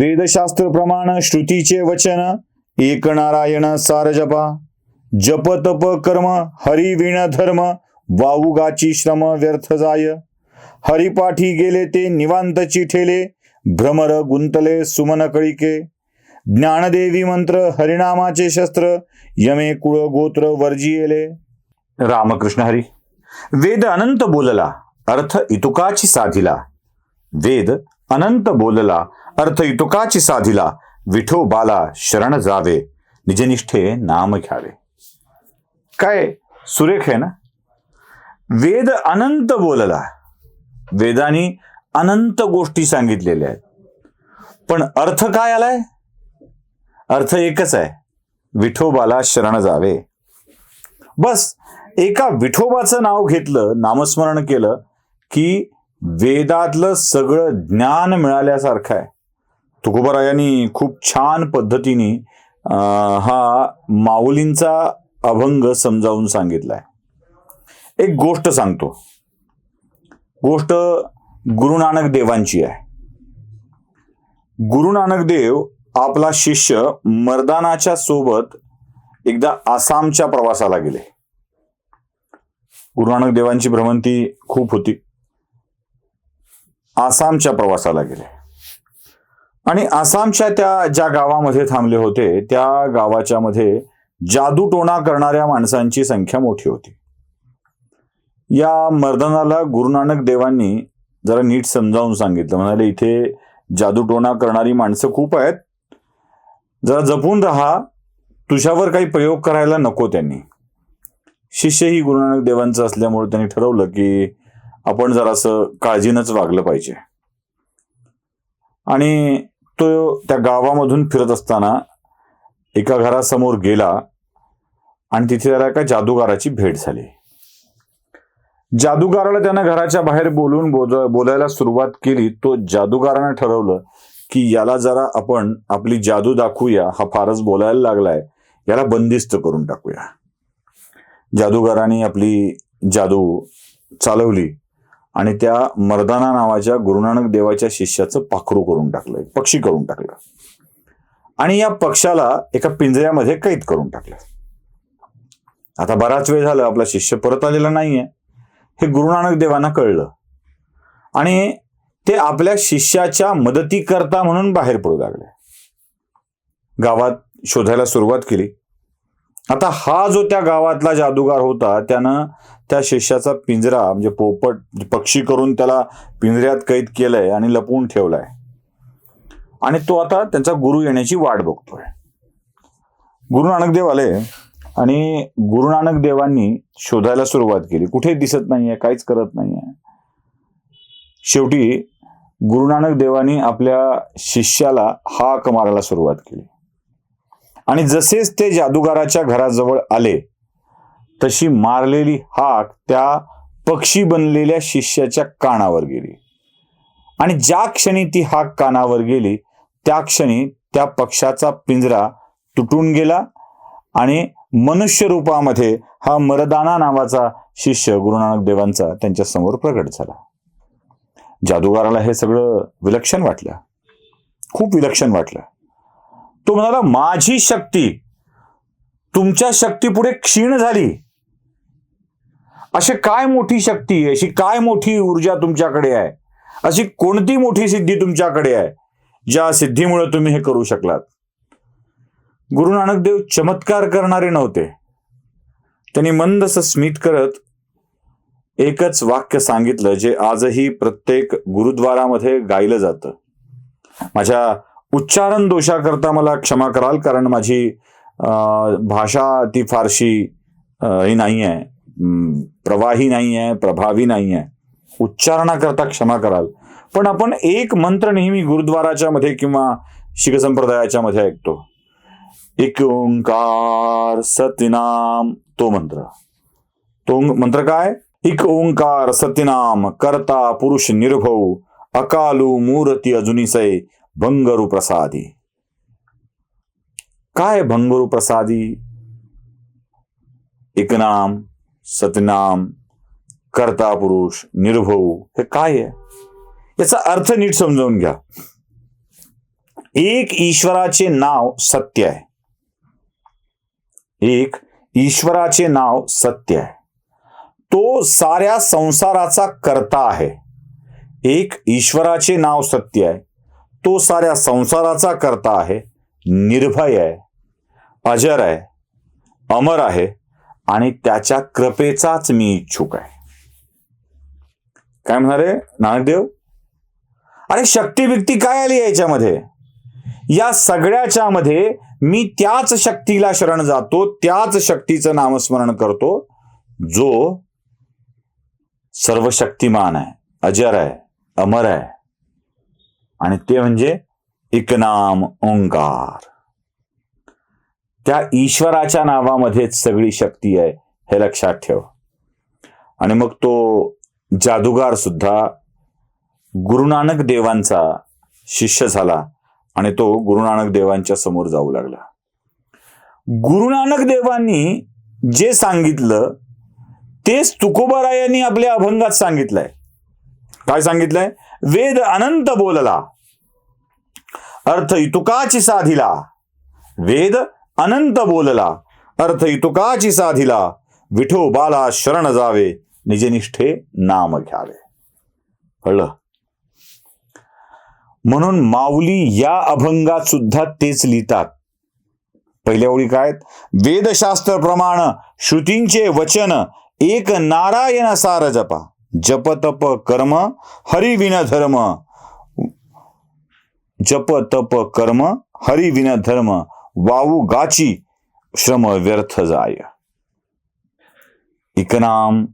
वेदशास्त्र प्रमाण श्रुतीचे वचन एक नारायण सार जपा जप तप कर्म हरी विण धर्म वाऊगाची श्रम व्यर्थ जाय. हरिपाठी गेले ते निवांतची ठेले भ्रमर गुंतले सुमन कळिके. ज्ञानदेवी मंत्र हरिनामाचे शस्त्र यमे कुळ गोत्र वर्जियेले. रामकृष्ण हरी वेद अनंत बोलला अर्थ इतुकाची साधिला. वेद अनंत बोलला अर्थ इतुकाची साधिला विठोबाला शरण जावे निजनिष्ठे नाम घ्यावे. काय सुरेख आहे ना? वेद अनंत बोलला. वेदानी अनंत गोष्टी सांगितलेल्या आहेत. पण अर्थ काय आलाय? अर्थ एकच आहे विठोबाला शरण जावे. बस एका विठोबाचं नाव घेतलं नामस्मरण केलं की वेदातलं सगळं ज्ञान मिळाल्यासारखं आहे. तुकोबरायांनी खूप छान पद्धतीने हा माऊलींचा अभंग समजावून सांगितलाय. एक गोष्ट सांगतो. गोष्ट गुरु नानक देवांची आहे. गुरु नानक देव आपला शिष्य मर्दानाच्या सोबत एकदा आसामच्या प्रवासाला गेले. गुरु नानक देवांची भ्रमंती खूप होती. आसामच्या प्रवासाला गेले. आणि आसामच्या त्या ज्या गावामध्ये थांबले होते त्या गावाच्या मध्ये जादूटोणा करणाऱ्या माणसांची संख्या मोठी होती. या मर्दनाला गुरु नानक देवांनी जरा नीट समजावून सांगितलं. म्हणाले इथे जादूटोणा करणारी माणसं खूप आहेत. जरा जपून राहा. तुझ्यावर काही प्रयोग करायला नको त्यांनी. शिष्यही गुरु नानक देवांचं असल्यामुळे त्यांनी ठरवलं की आपण जरासं काळजीनंच वागलं पाहिजे. आणि तो त्या गावामधून फिरत असताना एका घरासमोर गेला आणि तिथे त्याला एका जादूगाराची भेट झाली. जादूगाराला त्यानं घराच्या बाहेर बोलून बोलायला सुरुवात केली. तो जादूगारानं ठरवलं की याला जरा आपण आपली जादू दाखवूया. हा फारच बोलायला लागलाय. याला बंदिस्त करून टाकूया. जादूगाराने आपली जादू चालवली. आणि त्या मर्दाना नावाच्या गुरुनानक देवाच्या शिष्याचं पाखरू करून टाकलं पक्षी करून टाकलं. आणि या पक्षाला एका पिंजऱ्यामध्ये कैद करून टाकलं. आता बराच वेळ झाला आपला शिष्य परत आलेला नाहीये. हे गुरुनानक देवांना कळलं. आणि ते आपल्या शिष्याच्या मदतीकरता म्हणून बाहेर पडू लागले. गावात शोधायला सुरुवात केली. आता हा जो त्या गावातला जादूगार होता त्यानं त्या शिष्याचा पिंजरा म्हणजे पोपट पक्षी करून त्याला पिंजऱ्यात कैद केलंय आणि लपवून ठेवलाय. आणि तो आता त्यांचा गुरु येण्याची वाट बघतोय. गुरु नानक देव आले आणि गुरु नानक देवांनी शोधायला सुरुवात केली. कुठे दिसत नाहीये काहीच करत नाहीये. शेवटी गुरु नानक देवांनी आपल्या शिष्याला हाक मारायला सुरुवात केली. आणि जसेच ते जादूगाराच्या घराजवळ आले तशी मारलेली हाक त्या पक्षी बनलेल्या शिष्याच्या कानावर गेली. आणि ज्या क्षणी ती हाक कानावर गेली त्या क्षणी त्या पक्षाचा पिंजरा तुटून गेला आणि मनुष्य रूपामध्ये हा मरदाना नावाचा शिष्य गुरुनानक देवांचा त्यांच्यासमोर प्रकट झाला. जादूगाराला हे सगळं विलक्षण वाटलं. खूप विलक्षण वाटलं. तो म्हणाला माझी शक्ती तुमच्या शक्तीपुढे क्षीण झाली. अशी काय मोठी शक्ती आहे? अशी काय मोठी ऊर्जा तुमच्याकडे आहे? अशी कोणती मोठी सिद्धी तुमच्याकडे आहे ज्या सिद्धीमुळे तुम्ही हे करू शकलात? गुरु नानक देव चमत्कार करणारे नव्हते. त्यांनी मंदस स्मित करत एकच वाक्य सांगितलं जे आजही प्रत्येक गुरुद्वारामध्ये गायलं जातं. माझ्या उच्चारण दोषाकरता मला क्षमा कराल कारण माझी अं, भाषा ती फारशी ही नाही आहे. प्रवाही नाही आहे प्रभावी नाही आहे. उच्चारणाकरता क्षमा कराल. पण आपण एक मंत्र नेहमी गुरुद्वाराच्या मध्ये किंवा शिख संप्रदायाच्या मध्ये ऐकतो. एक ओंकार सत्यनाम तो मंत्र. तो मंत्र काय? एक ओंकार सत्यनाम करता पुरुष निर्भव अकालू मूर्ती अजुनिसय भंगरू प्रसादी काय भंगरू प्रसादी एकनाम सतनाम कर्ता पुरुष निर्भव हे काय आहे? याचा अर्थ नीट समजावून घ्या. एक ईश्वराचे नाव सत्य आहे. एक ईश्वराचे नाव सत्य आहे. तो साऱ्या संसाराचा कर्ता आहे. एक ईश्वराचे नाव सत्य आहे. तो साऱ्या संसाराचा करता आहे निर्भय आहे अजर आहे अमर आहे आणि त्याच्या कृपेचाच मी इच्छुक आहे. काय म्हणाले? नानकदेव अरे शक्ती बिक्ती काय आली याच्यामध्ये? या सगळ्याच्या मध्ये मी त्याच शक्तीला शरण जातो त्याच शक्तीचं नामस्मरण करतो जो सर्व शक्तिमान आहे अजर आहे अमर आहे आणि ते म्हणजे एकनाम ओंकार. त्या ईश्वराच्या नावामध्येच सगळी शक्ती आहे हे लक्षात ठेव. आणि मग तो जादूगार सुद्धा गुरुनानक देवांचा शिष्य झाला आणि तो गुरुनानक देवांच्या समोर जाऊ लागला. गुरुनानक देवांनी जे सांगितलं तेच तुकोबारायांनी आपल्या अभंगात सांगितलंय. काय सांगितलंय? वेद अनंत बोलला. अर्थ इतुकाची साधिला. वेद अनंत बोलला. अर्थ इतुकाची साधिला. विठो बाला शरण जावे. निजनिष्ठे नाम घ्यावे. कळलं? म्हणून माऊली या अभंगात सुद्धा तेच लिहितात. पहिल्या ओळी काय वेदशास्त्र प्रमाण श्रुतींचे वचन एक नारायण सार जपा. जप तप कर्म हरिविन धर्म. जप तप कर्म हरिविन धर्म. वाऊ गाची श्रम व्यर्थ जाय. इकनाम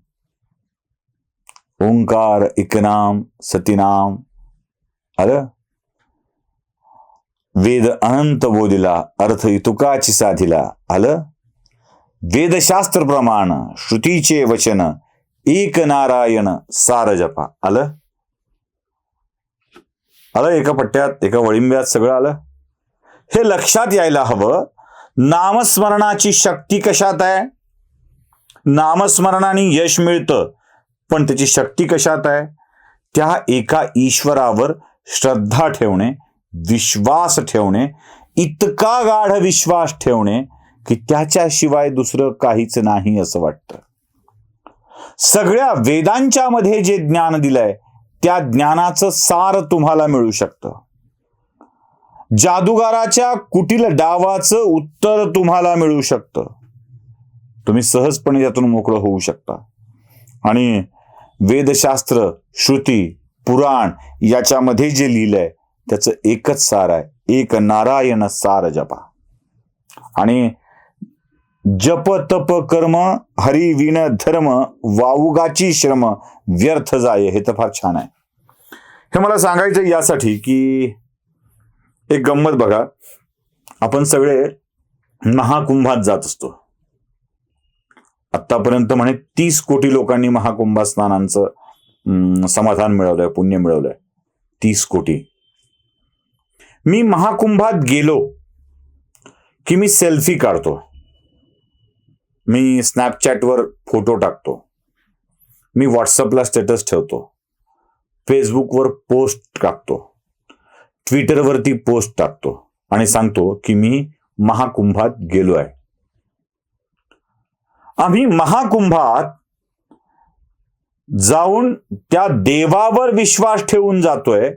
ओंकार इकनाम सतीनाम. अरे? वेद अनंत बोधिला अर्थ इतुकाची साधिला. आलं वेदशास्त्र प्रमाण श्रुतीचे वचन एक नारायण सार जपा आलं? आलं? एका पट्ट्यात एका वळिंब्यात सगळं आलं? हे लक्षात यायला हवं नामस्मरणाची शक्ती कशात आहे? नामस्मरणाने यश मिळतं पण त्याची शक्ती कशात आहे? त्या एका ईश्वरावर श्रद्धा ठेवणे विश्वास ठेवणे इतका गाढ विश्वास ठेवणे की त्याच्याशिवाय दुसरं काहीच नाही असं वाटतं. सगळ्या वेदांच्या मध्ये जे ज्ञान दिलंय त्या ज्ञानाचं सार तुम्हाला मिळू शकतं. जादूगाराच्या कुटील डावाचं उत्तर तुम्हाला मिळू शकतं. तुम्ही सहजपणे त्यातून मोकळं होऊ शकता. आणि वेदशास्त्र श्रुती पुराण याच्यामध्ये जे लिहिलंय त्याचं एकच सार आहे. एक नारायण सार जपा. आणि जप तप कर्म हरी विण धर्म वावुगाची श्रम व्यर्थ जाय हे तर फार छान आहे. हे मला सांगायचं यासाठी की एक गंमत बघा. आपण सगळे महाकुंभात जात असतो. आतापर्यंत म्हणे तीस कोटी लोकांनी महाकुंभात स्नानांचं अं, समाधान मिळवलंय पुण्य मिळवलंय. तीस कोटी. मी महाकुंभात गेलो की मी सेल्फी काढतो. मी स्नॅपचॅटवर फोटो टाकतो. मी व्हॉट्सअपला स्टेटस ठेवतो. फेसबुकवर पोस्ट टाकतो. ट्विटरवरती पोस्ट टाकतो. आणि सांगतो की मी महाकुंभात गेलो आहे आम्ही महाकुंभात जाऊन त्या देवावर विश्वास ठेवून जातोय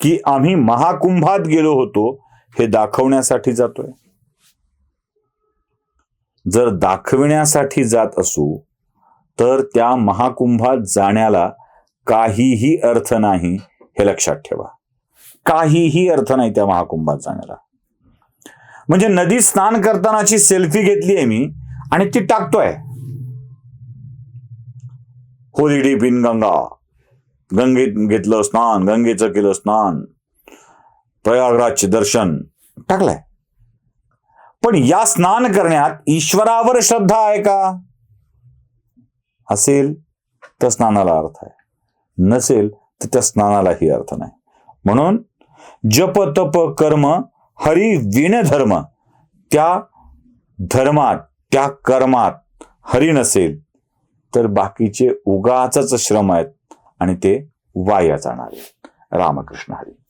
की आम्ही महाकुंभात गेलो होतो हे दाखवण्यासाठी जातोय. जर दाखविण्यासाठी जात असू तर त्या महाकुंभात जाण्याला काहीही अर्थ नाही हे लक्षात ठेवा. काहीही अर्थ नाही त्या महाकुंभात जाण्याला. म्हणजे नदी स्नान करतानाची सेल्फी घेतली आहे मी आणि ती टाकतोय. होली डीप इन गंगा गंगेत घेतलं स्नान गंगेचं केलं स्नान. प्रयागराजचे दर्शन. टाकलंय. पण या स्नान करण्यात ईश्वरावर श्रद्धा आहे का? असेल तर स्नानाला अर्थ आहे. नसेल तर त्या स्नानालाही अर्थ नाही. म्हणून जप तप कर्म हरी विण धर्म त्या धर्मात त्या कर्मात हरी नसेल तर बाकीचे उगाच श्रम आहेत आणि ते वाया जाणार. आहेत रामकृष्ण हरी.